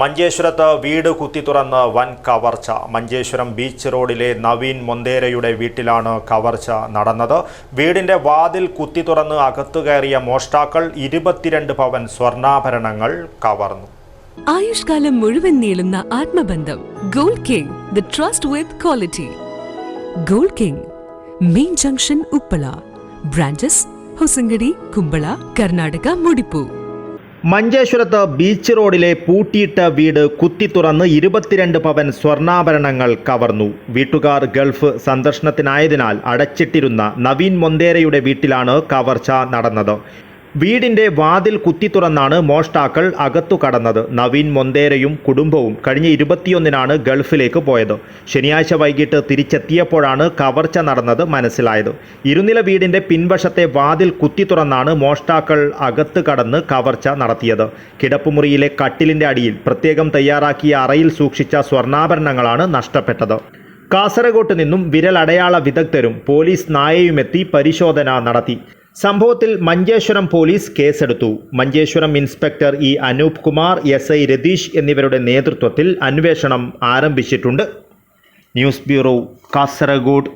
മഞ്ചേശ്വരത്ത് വീട് കുത്തി തുറന്ന് വൻ കവർച്ച. മഞ്ചേശ്വരം ബീച്ച് റോഡിലെ നവീൻ മൊന്തേരയുടെ വീട്ടിലാണ് കവർച്ച നടന്നത്. വീടിന്റെ വാതിൽ കുത്തി തുറന്ന് അകത്തു കയറിയ മോഷ്ടാക്കൾ ഇരുപത്തിരണ്ട് പവൻ സ്വർണാഭരണങ്ങൾ കവർന്നു. ആയുഷ്കാലം മുഴുവൻ നീളുന്ന ആത്മബന്ധം. Gold king the trust with quality gold king main junction Uppala. Branches Hosangadi Kumbala Karnataka മുടിപ്പു. മഞ്ചേശ്വരത്ത് ബീച്ച് റോഡിലെ പൂട്ടിയിട്ട വീട് കുത്തി തുറന്ന് ഇരുപത്തിരണ്ട് പവൻ സ്വർണാഭരണങ്ങൾ കവർന്നു. വീട്ടുകാർ ഗൾഫ് സന്ദർശനത്തിനായതിനാൽ അടച്ചിട്ടിരുന്ന നവീൻ മൊന്തേരയുടെ വീട്ടിലാണ് കവർച്ച നടന്നത്. വീടിന്റെ വാതിൽ കുത്തി തുറന്നാണ് മോഷ്ടാക്കൾ അകത്തു കടന്നത്. നവീൻ മൊന്തേരയും കുടുംബവും കഴിഞ്ഞ ഇരുപത്തിയൊന്നിനാണ് ഗൾഫിലേക്ക് പോയത്. ശനിയാഴ്ച വൈകിട്ട് തിരിച്ചെത്തിയപ്പോഴാണ് കവർച്ച നടന്നത് മനസ്സിലായത്. ഇരുനില വീടിന്റെ പിൻവശത്തെ വാതിൽ കുത്തി തുറന്നാണ് മോഷ്ടാക്കൾ അകത്ത് കടന്ന് കവർച്ച നടത്തിയത്. കിടപ്പുമുറിയിലെ കട്ടിലിന്റെ അടിയിൽ പ്രത്യേകം തയ്യാറാക്കിയ അറയിൽ സൂക്ഷിച്ച സ്വർണാഭരണങ്ങളാണ് നഷ്ടപ്പെട്ടത്. കാസർഗോട്ട് നിന്നും വിരലടയാള വിദഗ്ധരും പോലീസ് നായയുമെത്തി പരിശോധന നടത്തി. സംഭവത്തിൽ മഞ്ചേശ്വരം പോലീസ് കേസെടുത്തു. Manjeshwaram inspector E Anoop Kumar S I Ratheesh എന്നിവരുടെ നേതൃത്വത്തിൽ അന്വേഷണം ആരംഭിച്ചിട്ടുണ്ട്. News bureau Kasaragod.